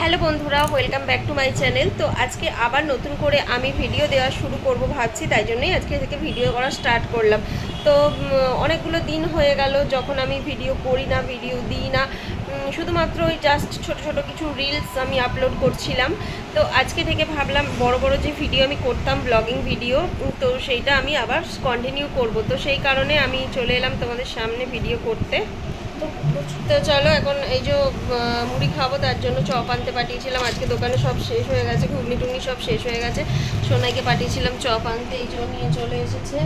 Hello বন্ধুরা welcome back to my channel তো আজকে আবার নতুন করে আমি ভিডিও দেওয়া শুরু করব ভাবছি, তাই জন্যই আজকে থেকে ভিডিও করা স্টার্ট করলাম। তো অনেকগুলো দিন হয়ে গেল, যখন আমি ভিডিও করি না ভিডিও দিই না শুধুমাত্র ওই জাস্ট ছোট ছোট কিছু রিলস আমি আপলোড করছিলাম। তো আজকে থেকে ভাবলাম, বড় বড় যে ভিডিও আমি করতাম ব্লগিং ভিডিও তো সেইটা আমি আবার কন্টিনিউ করব। তো সেই কারণে আমি চলে এলাম তোমাদের সামনে ভিডিও করতে। তো চলো এখন এই যে মুড়ি খাব তার জন্য চপ আনতে পাঠিয়েছিলাম। আজকে দোকানে সব শেষ হয়ে গেছে ঘুগনি টুগনি সব শেষ হয়ে গেছে। সোনাইকে পাঠিয়েছিলাম চপ আনতে এই জন্য নিয়ে চলে এসেছে।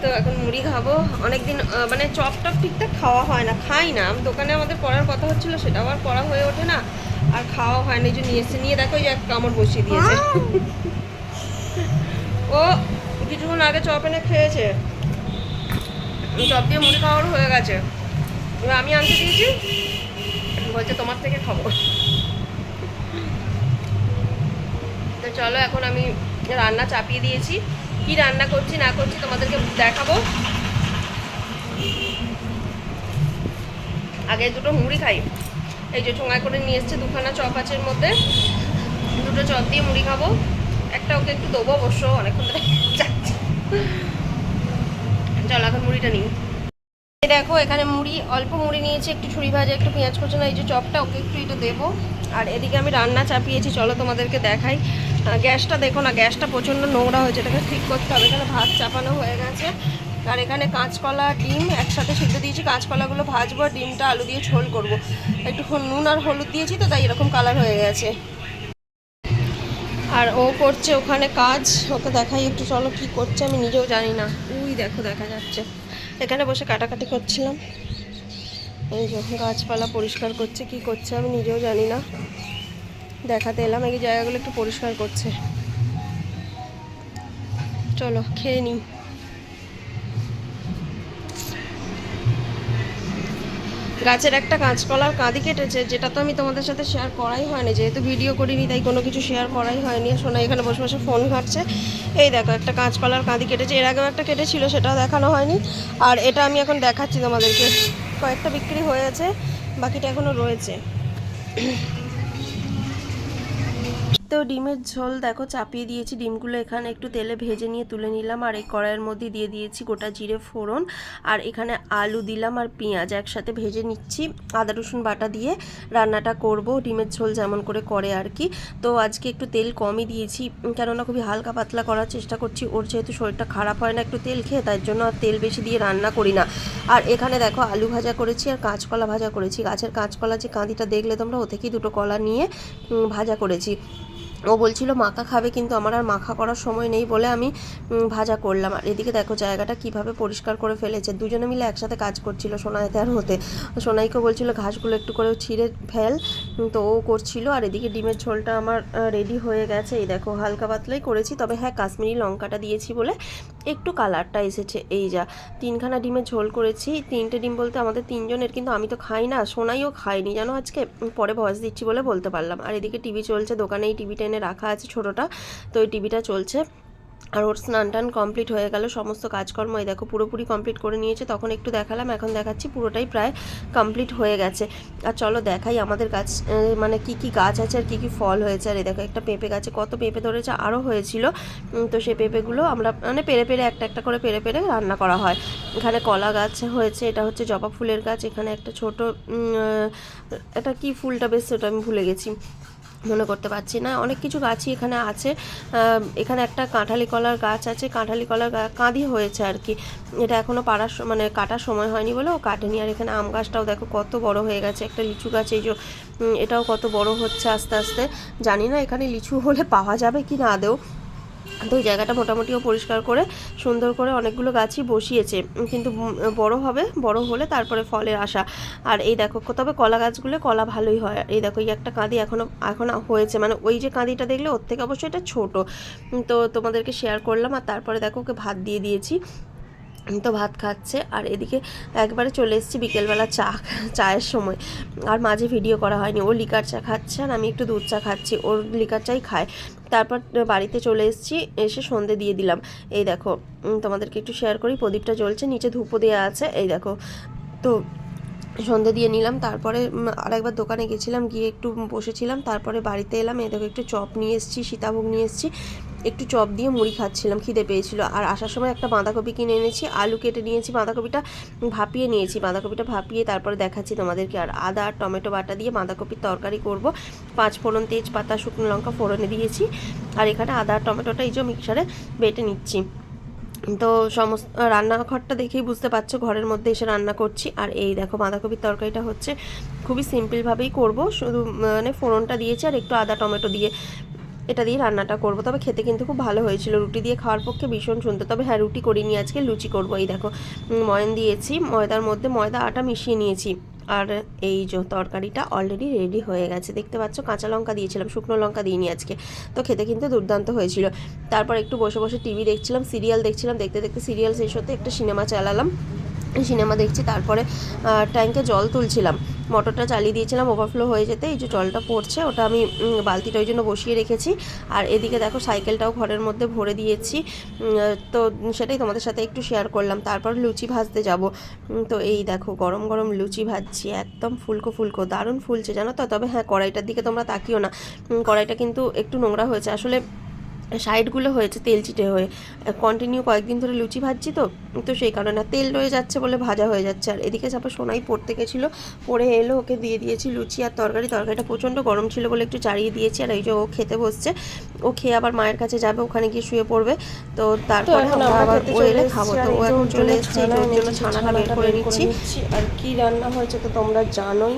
তো এখন মুড়ি খাব। অনেকদিন মানে চপ টপ ঠিকঠাক খাওয়া হয় না খাই না। দোকানে আমাদের করার কথা হচ্ছিল সেটাও আর পড়া হয়ে ওঠে না। আর খাওয়া হয় না এই যে নিয়ে এসে নিয়ে দেখো এক কামড় বসিয়ে দিয়েছে। ও কিছুক্ষণ আগে চপ এনে খেয়েছে। চপ দিয়ে মুড়ি খাওয়ার হয়ে গেছে। এবার আমি আনতে দিয়েছি। বলছে তোমার থেকে খাব। তো চলো, এখন আমি রান্না চাপিয়ে দিয়েছি। কি রান্না করছি, না করছি তোমাদেরকে দেখাবো। আগে দুটো মুড়ি খাই। এই যে ঠোঙায় করে নিয়ে এসছে, দুখানা চপ আছে মধ্যে। দুটো চপ দিয়ে মুড়ি খাব। একটা ওকে একটু দেবো অবশ্য, অনেকক্ষণ ধরে চলো, এখন মুড়িটা নিই। দেখো, এখানে মুড়ি, অল্প মুড়ি নিয়েছি, একটু ছুরি ভাজা, একটু পেঁয়াজ না, এই যে চপটা, ওকে একটু এটা দেবো। আর এদিকে আমি রান্না চাপিয়েছি, চলো তোমাদেরকে দেখাই। গ্যাসটা দেখো না, গ্যাসটা প্রচণ্ড নোংরা হয়েছে, এটাকে ঠিক করতে হবে, এখানে ভাত চাপানো হয়ে গেছে। আর এখানে কাঁচকলা, ডিম, একসাথে সিদ্ধ দিয়েছি, কাঁচকলাগুলো ভাজবো আর ডিমটা আলু দিয়ে ঝোল করব। একটু নুন আর হলুদ দিয়েছি, তো তাই এরকম কালার হয়ে গেছে। আর ও করছে ওখানে কাজ, ওকে দেখাই একটু, চলো কি করছে আমি নিজেও জানি না। উই, দেখো, দেখা যাচ্ছে। এখানে বসে কাটাকাটি করছিলাম। এই যে গাছপালা পরিষ্কার করছে, কি করছে আমি নিজেও জানি না। দেখাতে এলাম, এই জায়গাগুলো একটু পরিষ্কার করছে। চলো, খেয়ে নিই। গাছের একটা কাঁচকলার কাঁদি কেটেছে, যেটা তো আমি তোমাদের সাথে শেয়ার করাই হয়নি, যেহেতু ভিডিও করিনি, তাই কোনো কিছু শেয়ার করাই হয়নি। শোনা এখানে বসে বসে ফোন ঘাটছে। এই দেখো, একটা কাঁচকলার কাঁদি কেটেছে। এর আগেও একটা কেটেছিল, সেটাও দেখানো হয়নি। আর এটা আমি এখন দেখাচ্ছি তোমাদেরকে। কয়েকটা বিক্রি হয়েছে, বাকিটা এখনও রয়েছে। তো ডিমের ঝোল দেখো, চাপিয়ে দিয়েছি। ডিমগুলো এখানে একটু তেলে ভেজে নিয়ে তুলে নিলাম। আর এই কড়াইয়ের মধ্যে দিয়ে দিয়েছি গোটা জিরে ফোড়ন। আর এখানে আলু দিলাম আর পেঁয়াজ একসাথে ভেজে নিচ্ছি। আদা, রসুন বাটা দিয়ে রান্নাটা করব ডিমের ঝোল যেমন করে করে আর কি। তো আজকে একটু তেল কমই দিয়েছি। কেননা খুবই হালকা পাতলা করার চেষ্টা করছি। ওর যেহেতু শরীরটা খারাপ হয় না একটু তেল খেয়ে তার জন্য আর তেল বেশি দিয়ে রান্না করি না। আর এখানে দেখো আলু ভাজা করেছি আর কাঁচকলা ভাজা করেছি। গাছের কাঁচকলা যে কাঁদিটা দেখলে তোমরা ও থেকেই দুটো কলা নিয়ে ভাজা করেছি। ও বলছিল, মাখা খাবে কিন্তু আমার আর মাখা করার সময় নেই বলে আমি ভাজা করলাম। আর এদিকে দেখো জায়গাটা কীভাবে পরিষ্কার করে ফেলেছে। দুজনে মিলে একসাথে কাজ করছিল সোনাইতে আর হতে। সোনাইকে বলছিল, ঘাসগুলো একটু করে ছিঁড়ে ফেল। তো ও করছিল। আর এদিকে ডিমের ঝোলটা আমার রেডি হয়ে গেছে। এই দেখো, হালকা পাতলাই করেছি। তবে হ্যাঁ কাশ্মীরি লঙ্কাটা দিয়েছি বলে একটু কালারটা এসেছে, এই যা। তিনখানা ডিমের ঝোল করেছি, তিনটে ডিম বলতে আমাদের তিনজনের, কিন্তু আমি তো খাই না, সোনাইও খাইনি। জানো আজকে? পরে ভয়েস দিচ্ছি বলে বলতে পারলাম। আর এদিকে টিভি চলছে, দোকানে এই টিভিটা এনে রাখা আছে ছোটোটা, তো ওই টিভিটা চলছে। আর ওর স্নান টান কমপ্লিট হয়ে গেল, সমস্ত কাজকর্ম এই দেখো পুরোপুরি কমপ্লিট করে নিয়েছে। তখন একটু দেখালাম, এখন দেখাচ্ছি পুরোটাই প্রায় কমপ্লিট হয়ে গেছে। আর চলো দেখাই আমাদের গাছ মানে কি কি গাছ আছে আর কী কী ফল হয়েছে। আর এই দেখো একটা পেঁপে গাছে কত পেঁপে ধরেছে, আরও হয়েছিল। তো সেই পেঁপেগুলো আমরা মানে পেরে পেরে একটা একটা করে পেরে পেরে রান্না করা হয়। এখানে কলা গাছ হয়েছে, এটা হচ্ছে জবা ফুলের গাছ। এখানে একটা ছোট এটা কি ফুলটা বেশ সেটা আমি ভুলে গেছি। মনে করতে পারছি না। অনেক কিছু গাছই এখানে আছে। এখানে একটা কাঁঠালি কলার গাছ আছে। কাঁঠালি কলার কাঁদি হয়েছে আর কি। এটা এখনও পাড়ার মানে কাটার সময় হয়নি বলে ও কাটেনি। আর এখানে আম গাছটাও দেখো কত বড় হয়ে গেছে। একটা লিচু গাছ, এই যে এটাও কত বড় হচ্ছে আস্তে আস্তে। জানি না এখানে লিচু হলে পাওয়া যাবে কি না আদেও তো ওই জায়গাটা মোটামুটিও পরিষ্কার করে, সুন্দর করে অনেকগুলো গাছই বসিয়েছে। কিন্তু বড় হবে, বড় হলে তারপরে ফলের আশা। আর এই দেখো তবে কলা গাছগুলো কলা ভালোই হয়। এই দেখো, এই একটা কাঁদি এখনও এখন হয়েছে। মানে ওই যে কাঁদিটা দেখলে ওর থেকে অবশ্যই এটা ছোট। তো তোমাদেরকে শেয়ার করলাম আর তারপরে দেখো ওকে ভাত দিয়ে দিয়েছি। তো ভাত খাচ্ছে, আর এদিকে একবারে চলে এসেছি বিকেলবেলা চা, চায়ের সময়। আর মাঝে ভিডিও করা হয়নি, ও লিকার চা খাচ্ছে আর আমি একটু দুধ চা খাচ্ছি, ওর লিকার চাই খায়। তারপর বাড়িতে চলে এসেছি, এসে সন্ধে দিয়ে দিলাম। এই দেখো তোমাদেরকে একটু শেয়ার করি, প্রদীপটা জ্বলছে, নিচে ধূপও দেওয়া আছে, এই দেখো। তো সন্ধে দিয়ে নিলাম, তারপরে আরেকবার দোকানে গেছিলাম, গিয়ে একটু বসেছিলাম, তারপরে বাড়িতে এলাম, এই দেখো একটু চপ নিয়ে এসেছি, সীতাভোগ নিয়ে এসেছি একটু চপ দিয়ে মুড়ি খাচ্ছিলাম, খিদে পেয়েছিল। আর আসার সময় একটা বাঁধাকপি কিনে এনেছি, আলু কেটে নিয়েছি, বাঁধাকপিটা ভাপিয়ে নিয়েছি। বাঁধাকপিটা ভাপিয়ে তারপরে দেখাচ্ছি তোমাদেরকে। আর আদা আর টমেটো বাটা দিয়ে বাঁধাকপির তরকারি করব। পাঁচ ফোড়ন তেজপাতা, শুকনো লঙ্কা ফোড়নে দিয়েছি। আর এখানে আদা আর টমেটোটা এই যে মিক্সারে বেটে নিচ্ছি। তো সমস্ত রান্নাঘরটা দেখেই বুঝতে পারছ, ঘরের মধ্যে এসে রান্না করছি। আর এই দেখো, বাঁধাকপির তরকারিটা হচ্ছে খুবই সিম্পলভাবেই করব। শুধু মানে ফোড়নটা দিয়েছি আর একটু আদা, টমেটো দিয়ে এটা দিয়ে রান্নাটা করব। তবে খেতে কিন্তু খুব ভালো হয়েছিল। রুটি দিয়ে খাওয়ার পক্ষে ভীষণ সুন্দর। তবে হ্যাঁ রুটি করিনি আজকে, লুচি করব। এই দেখো ময়ন দিয়েছি। ময়দার মধ্যে ময়দা, আটা মিশিয়ে নিয়েছি। আর এই যে তরকারিটা অলরেডি রেডি হয়ে গেছে। দেখতে পাচ্ছ, কাঁচা লঙ্কা দিয়েছিলাম, শুকনো লঙ্কা দিইনি আজকে। তো খেতে কিন্তু দুর্দান্ত হয়েছিল। তারপর একটু বসে বসে টিভি দেখছিলাম সিরিয়াল দেখছিলাম। দেখতে দেখতে সিরিয়াল শেষ হতে একটা সিনেমা চালালাম। সিনেমা দেখছি, তারপরে ট্যাঙ্কে জল তুলছিলাম। মোটরটা চালিয়ে দিয়েছিলাম ওভারফ্লো হয়ে যেতে, এই যে জলটা পড়ছে, ওটা আমি বালতিটা ওই জন্য বসিয়ে রেখেছি। আর এদিকে দেখো সাইকেলটাও ঘরের মধ্যে ভরে দিয়েছি। তো সেটাই তোমাদের সাথে একটু শেয়ার করলাম। তারপর লুচি ভাজতে যাব। তো এই দেখো, গরম গরম লুচি ভাজছি, একদম ফুলকো ফুলকো, দারুণ ফুলছে জানো তো? তবে হ্যাঁ কড়াইটার দিকে তোমরা তাকিও না। কড়াইটা কিন্তু একটু নোংরা হয়েছে। আসলে সাইডগুলো হয়েছে তেল চিটে হয়ে। কন্টিনিউ কয়েকদিন ধরে লুচি ভাজছি তো তো সেই কারণে তেল রয়ে যাচ্ছে বলে ভাজা হয়ে যাচ্ছে। আর এদিকে চাপা সোনাই পড়তে গেছিল পরে এলো ওকে দিয়ে দিয়েছি লুচি আর তরকারি। তরকারিটা প্রচণ্ড গরম ছিল বলে একটু চাড়িয়ে দিয়েছি আর এই যে ও খেতে বসছে ও খেয়ে আবার মায়ের কাছে যাবে ওখানে গিয়ে শুয়ে পড়বে। তো তারপরে আবার ও এলে খাব। তো ও এখন চলে এসেছে ছানা ওর জন্য ছানাটা বের করে নিচ্ছি। আর কি রান্না হয়েছে তো তোমরা জানোই।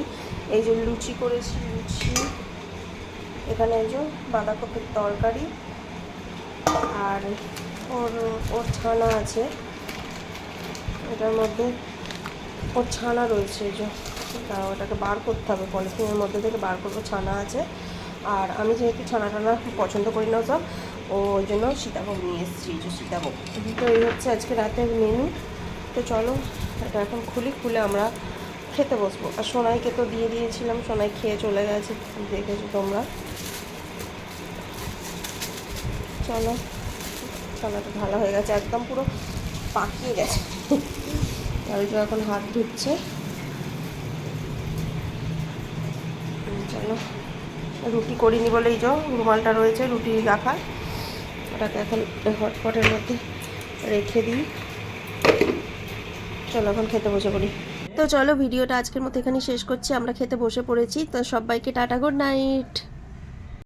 এই যে লুচি করেছি লুচি। এখানে এই যে বাঁধাকপির তরকারি। আর ওর ওর ছানা আছে। এটার মধ্যে ওর ছানা রয়েছে যে। ওটাকে বার করতে হবে, পলিথিনের মধ্যে থেকে বার করব, ছানা আছে। আর আমি যেহেতু ছানা টানা পছন্দ করি না সব ওই জন্য সীতাভোগ নিয়ে এসেছি যে সীতাভোগ। তো এই হচ্ছে আজকে রাতের মেনু তো চলো, এটা এখন খুলি, খুলে আমরা খেতে বসবো। আর সোনাইকে তো দিয়ে দিয়েছিলাম, সোনাই খেয়ে চলে গেছে, দেখেছ তোমরা? চলো। ছানাটা ভালো হয়ে গেছে, একদম পুরো পাকিয়ে গেছে। যে এখন হাত ধুচ্ছে। চলো। রুটি করিনি বলে এই যে রুমালটা রয়েছে, রুটি রাখা ওটাকে এখন হটপটের মধ্যে রেখে দিই। চলো, এখন খেতে বসে পড়ি। তো চলো, ভিডিওটা আজকের মতো এখানে শেষ করছি। আমরা খেতে বসে পড়েছি। তো সবাইকে টাটা, গুড নাইট।